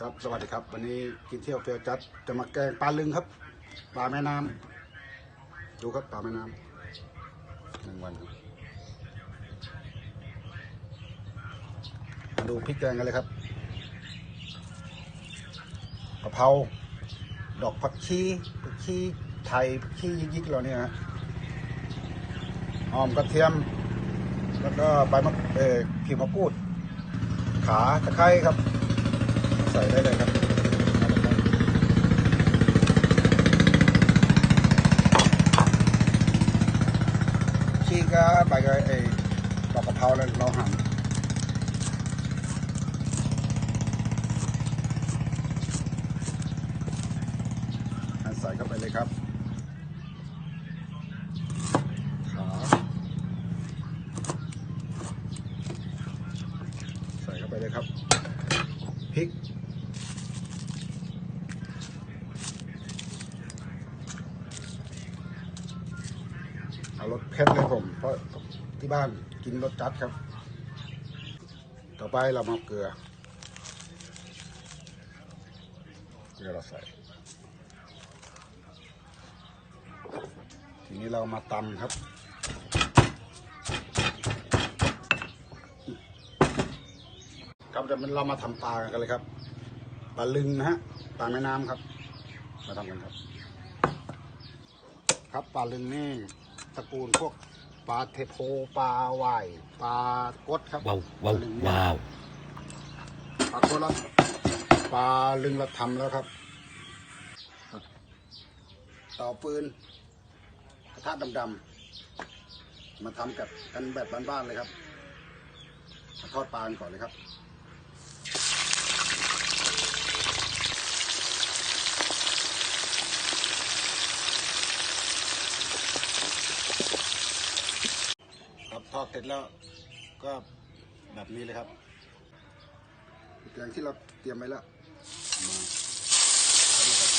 ครับสวัสดีครับ วันนี้กินเที่ยวเฟียวจัดจะมาแกงปลาลึงครับปลาแม่น้ำดูครับปลาแม่น้ำหนึ่งวันครับมาดูพริกแกงกันเลยครับกะเพราดอกผักชีผักชีไทยผักชียิกๆเราเนี่ยฮะหอมกระเทียม แล้วก็ใบมะเอ่อผิวมะกรูด ขาตะไคร้ครับ ใส่ได้เลยครับชีก็ใบก็ไอ้ดอกกะเพราแล้วเราหั่นหั่นใส่เข้าไปเลยครับ ขา ใส่เข้าไปเลยครับ พริก เอารสเผ็ดเลยผม เพราะที่บ้านกินรสจัดครับ ต่อไปเรามาเกลือ เกลือเราใส่ ทีนี้เรามาตำครับครับเดี๋ยวเรามาทำปลากันเลยครับปลาลึงนะฮะปลาแม่น้ำครับ มาทำกันครับ ครับปลาลึงนี่ ตระกูลพวกปลาเทโพปลาไหวปลากดครับว้าวปลว้าวลึงเนี่ยว้าวปลาโคตรแล้วปลาลึงเราทำแล้วครับ ต่อปืนกระทะดำๆมาทำกับกันแบบบ้านๆเลยครับมาทอดปลากันก่อนเลยครับ ครับทอดเสร็จแล้วก็แบบนี้เลยครับแกงที่เราเตรียมไว้แล้วมาเอาเลยครับ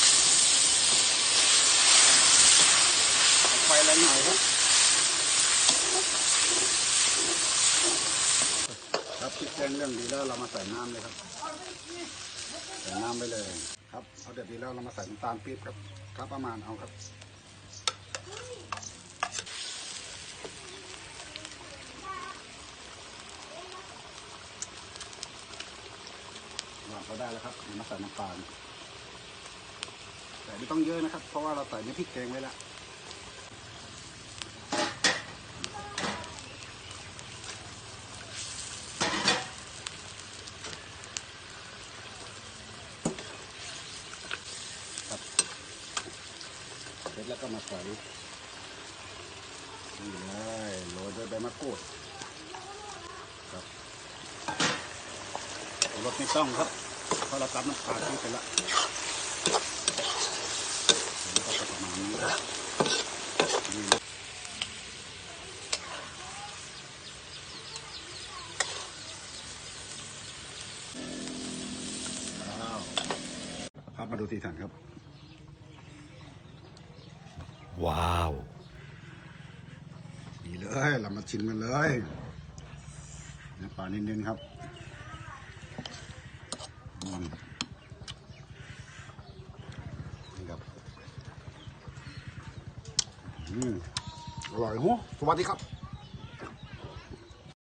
เอาไฟแรงหน่อยครับครับพริกแกงเรื่องดีแล้วเรามาใส่น้ำเลยครับใส่น้ำไปเลย ครับเอาเดือดดีแล้วเรามาใส่น้ำตาลปี๊บครับ ครับประมาณเอาครับ เขาได้แล้วครับมาใส่น้ำปลาแต่ไม่ต้องเยอะนะครับ เพราะว่าเราใส่ในพริกแกงไว้แล้วครับเสร็จแล้วก็มาใส่นี่เลยโรยด้วยใบมะกรูดครับรถไม่ต้องครับ เพราะเราตัดน้ำปลาที่ไปละเดี๋ยวก็ประมาณนี้ครับนี่นะอ้าวครับมาดูสีสันครับ ว้าวดีเลยเรามาชิมกันเลยเนื้อปลาเน้นๆครับอื มันครับอืมอร่อยหัวสวัสดีครับ